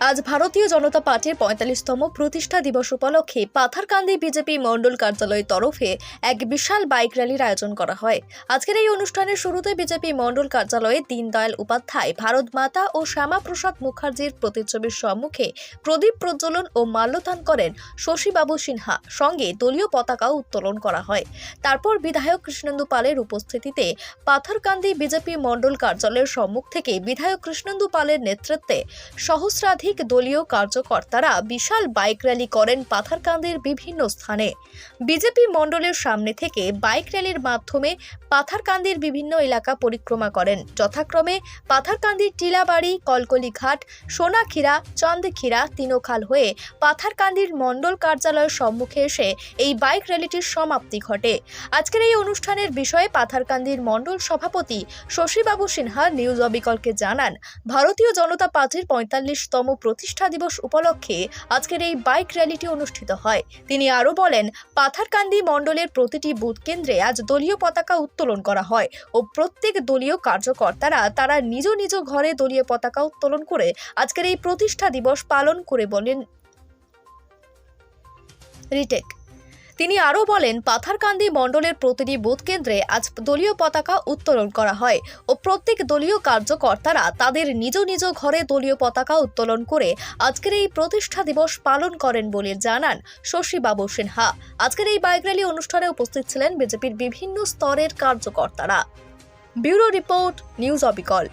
আজ ভারতীয় জনতা পার্টির পঁয়তাল্লিশতম প্রতিষ্ঠা দিবস উপলক্ষে পাথারকান্দি বিজেপি মণ্ডল কার্যালয়ের তরফে এক বিশাল বাইক র্যালির আয়োজন করা হয়। আজকের এই অনুষ্ঠানের শুরুতে বিজেপি মণ্ডল কার্যালয়ে দীনদয়াল উপাধ্যায়, ভারত মাতা ও শ্যামাপ্রসাদ মুখার্জির প্রতিচ্ছবির সম্মুখে প্রদীপ প্রজ্বলন ও মাল্যদান করেন শশীবাবু সিনহা। সঙ্গে দলীয় পতাকাও উত্তোলন করা হয়। তারপর বিধায়ক কৃষ্ণেন্দু পালের উপস্থিতিতে পাথারকান্দি বিজেপি মণ্ডল কার্যালয়ের সম্মুখ থেকে বিধায়ক কৃষ্ণেন্দু পালের নেতৃত্বে সহস্রাধিক দলীয় কার্যকর্তারা বিশাল বাইক র্যালি করেন পাথারকান্দির বিভিন্ন স্থানে। বিজেপি মণ্ডলের সামনে থেকে বাইক র্যালির মাধ্যমে পাথারকান্দির বিভিন্ন এলাকা পরিক্রমা করেন। যথাক্রমে পাথারকান্দির টিলাবাড়ি, কলকলিঘাট সোনাক্ষীরা চন্দ্রক্ষীরা তিনোখাল হয়ে পাথারকান্দির মণ্ডল কার্যালয়ের সম্মুখে এসে এই বাইক র্যালিটির সমাপ্তি ঘটে। আজকের এই অনুষ্ঠানের বিষয়ে পাথারকান্দির মণ্ডল সভাপতি শশীবাবু সিনহা নিউজ অবিকলকে জানান, ভারতীয় জনতা পার্টির পঁয়তাল্লিশতম প্রতিষ্ঠা দিবস উপলক্ষে আজকের এই বাইক র্যালিটি অনুষ্ঠিত হয়। তিনি আরও বলেন, পাথারকান্দি মণ্ডলের প্রতিটি বুথ কেন্দ্রে আজ দলীয় পতাকা উত্তোলন করা হয় ও প্রত্যেক দলীয় কার্যকর্তারা তারা নিজ নিজ ঘরে দলীয় পতাকা উত্তোলন করে আজকের এই প্রতিষ্ঠা দিবস পালন করে বলেন রিটেক। তিনি আরও বলেন, পাথারকান্দি মণ্ডলের প্রতিটি বুথ কেন্দ্রে আজ দলীয় পতাকা উত্তোলন করা হয় ও প্রত্যেক দলীয় কার্যকর্তারা তাদের নিজ নিজ ঘরে দলীয় পতাকা উত্তোলন করে আজকের এই প্রতিষ্ঠা দিবস পালন করেন বলে জানান শশীবাবু সিনহা। আজকের এই বাইক র্যালি অনুষ্ঠানে উপস্থিত ছিলেন বিজেপির বিভিন্ন স্তরের কার্যকর্তারা। ব্যুরো রিপোর্ট, নিউজ অবিকল।